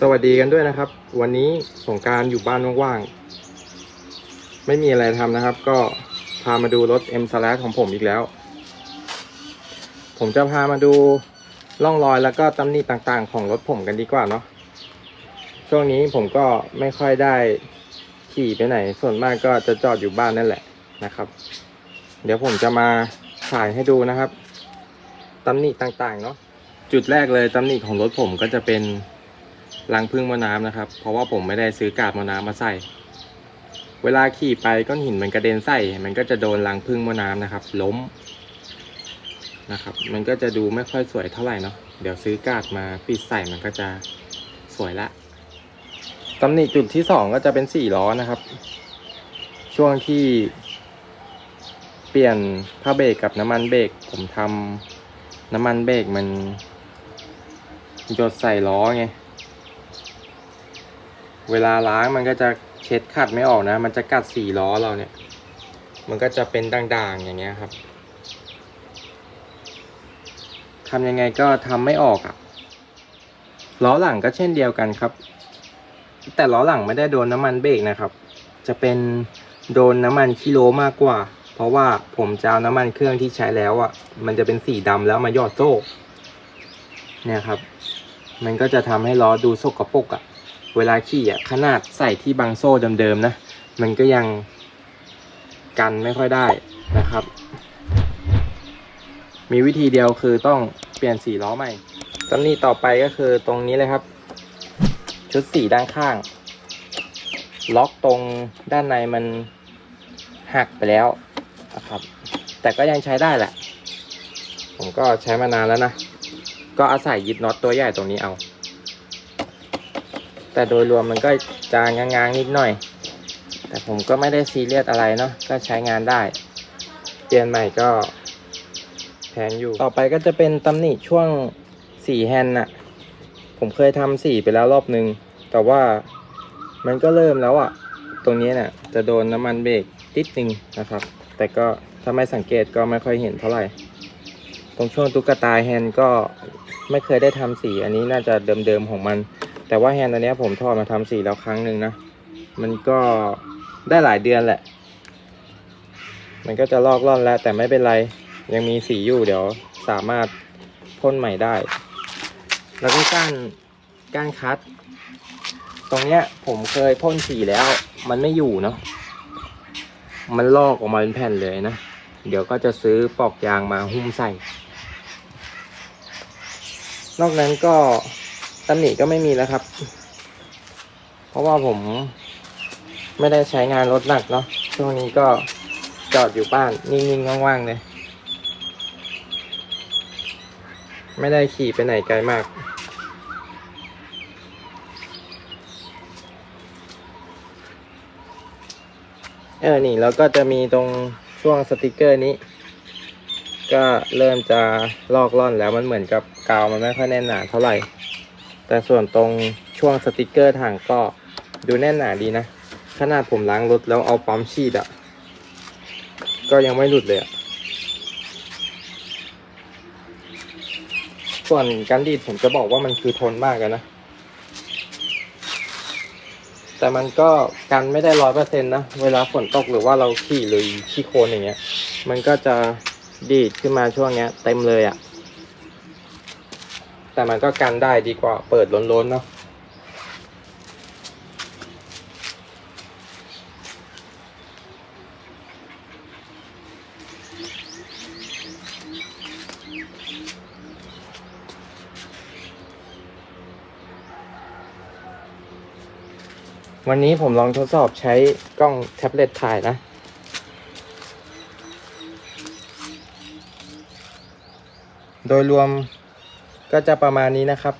สวัสดีกันด้วยนะครับ วันนี้สงการอยู่บ้านว่างๆ ไม่มีอะไรทำนะครับ ก็พามาดูรถ M s l a s ของผมอีกแล้ว ผมจะพามาดูร่องรอยแล้วก็ตำหนิต่างๆ ของรถผมกันดีกว่าเนาะช่วงนี้ผมก็ไม่ค่อยได้ขี่ไปไหน ส่วนมากก็จะจอดอยู่บ้านนั่นแหละนะครับ เดี๋ยวผมจะมาถ่ายให้ดูนะครับตำหนิต่างๆเนาะจุดแรกเลยตำหนิของรถผมก็จะเป็น รังพึ่งมะน้ำนะครับ เพราะว่าผมไม่ได้ซื้อกาดมะน้ำมาใส่ เวลาขี่ไปก้อนหินมันกระเด็นใส่ มันก็จะโดนรังพึ่งมะน้ำนะครับ ล้มนะครับ มันก็จะดูไม่ค่อยสวยเท่าไหร่เนาะ เดี๋ยวซื้อกาดมาปิดใส่มันก็จะสวยละตำหนิจุดที่สองก็จะเป็นสี่ล้อนะครับ ช่วงที่เปลี่ยนผ้าเบรกกับน้ำมันเบรกผมทำน้ำมันเบรกมันหยดใส่ล้อไง เวลาล้างมันก็จะเช็ดขัดไม่ออกนะ มันจะกัดสี่ล้อเราเนี่ย มันก็จะเป็นด่างๆอย่างเงี้ยครับทำยังไงก็ทำไม่ออกอะ่ะ ล้อหลังก็เช่นเดียวกันครับ แต่ล้อหลังไม่ได้โดนน้ำมันเบรกนะครับ จะเป็นโดนน้ำมันคิโลมากกว่า เพราะว่าผมจะเอาน้ำมันเครื่องที่ใช้แล้วอะ่ะ มันจะเป็นสีดำแล้วมาหยอดโซ่ เนี่ยครับ มันก็จะทำให้ล้อดูสกปรกอะ เวลาขี่อะขนาดใส่ที่บังโซ่เดิมๆนะ มันก็ยังกันไม่ค่อยได้นะครับ มีวิธีเดียวคือต้องเปลี่ยนสีล้อใหม่ตำหนี้ต่อไปก็คือตรงนี้เลยครับ ชุดสีด้านข้าง ล็อกตรงด้านในมันหักไปแล้วนะครับ แต่ก็ยังใช้ได้แหละ ผมก็ใช้มานานแล้วนะ ก็อาศัยยึดน็อตตัวใหญ่ตรงนี้เอา แต่โดยรวมมันก็จะงง้างๆนิดหน่อย แต่ผมก็ไม่ได้ซีเรียสอะไรเนาะก็ใช้งานได้เปลี่ยนใหม่ก็แพงอยู่ ต่อไปก็จะเป็นตำหนิช่วงสีแฮนด์น่ะ ผมเคยทำสีไปแล้วรอบนึง แต่ว่ามันก็เริ่มแล้วอะ่ะ ตรงนี้เนี่ยจะโดนน้ำมันเบรกติดนึงนะครับ แต่ก็ถ้าไม่สังเกตก็ไม่ค่อยเห็นเท่าไหร่ ตรงช่วงตุ๊กตาแฮนด์ก็ไม่เคยได้ทำสี อันนี้น่าจะเดิมๆของมัน แต่ว่าแฮนด์อันนี้ผมทอดมาทำสีแล้วครั้งหนึ่งนะ มันก็ได้หลายเดือนแหละ มันก็จะลอกล่อนแล้ว แต่ไม่เป็นไร ยังมีสีอยู่เดี๋ยวสามารถพ่นใหม่ได้ แล้วก็ก้านก้านคัด ตรงเนี้ยผมเคยพ่นสีแล้ว มันไม่อยู่เนาะ มันลอกออกมาเป็นแผ่นเลยนะ เดี๋ยวก็จะซื้อปลอกยางมาหุ้มใส่ นอกนั้นก็ ตำหนิก็ไม่มีแล้วครับ เพราะว่าผมไม่ได้ใช้งานรถหนักเนาะช่วงนี้ก็จอดอยู่บ้าน นิ่งๆว่างๆเลย ไม่ได้ขี่ไปไหนไกลมาก เออ นี่แล้วก็จะมีตรงช่วงสติกเกอร์นี้ ก็เริ่มจะลอกล่อนแล้วมันเหมือนกับกาวมันไม่ค่อยแน่นหนาเท่าไหร่ แต่ส่วนตรงช่วงสติกเกอร์ถังก็ดูแน่นหนาดีนะ ขนาดผมล้างรถแล้วเอาปั๊มฉีดอะ่ะ ก็ยังไม่หลุดเลยอะ่ะส่วนการดีดผมจะบอกว่ามันคือทนมากนะ แต่มันก็กันไม่ได้ร้อยเปอร์เซ็นต์นะ เวลาฝนตกหรือว่าเราขี่หรือขี้โคลนอย่างเงี้ย มันก็จะดีดขึ้นมาช่วงเนี้ยเต็มเลยอะ่ะ แต่มันก็กันได้ดีกว่าเปิดล้นๆเนาะวันนี้ผมลองทดสอบใช้กล้องแท็บเล็ตถ่ายนะ โดยรวม ก็จะประมาณนี้นะครับ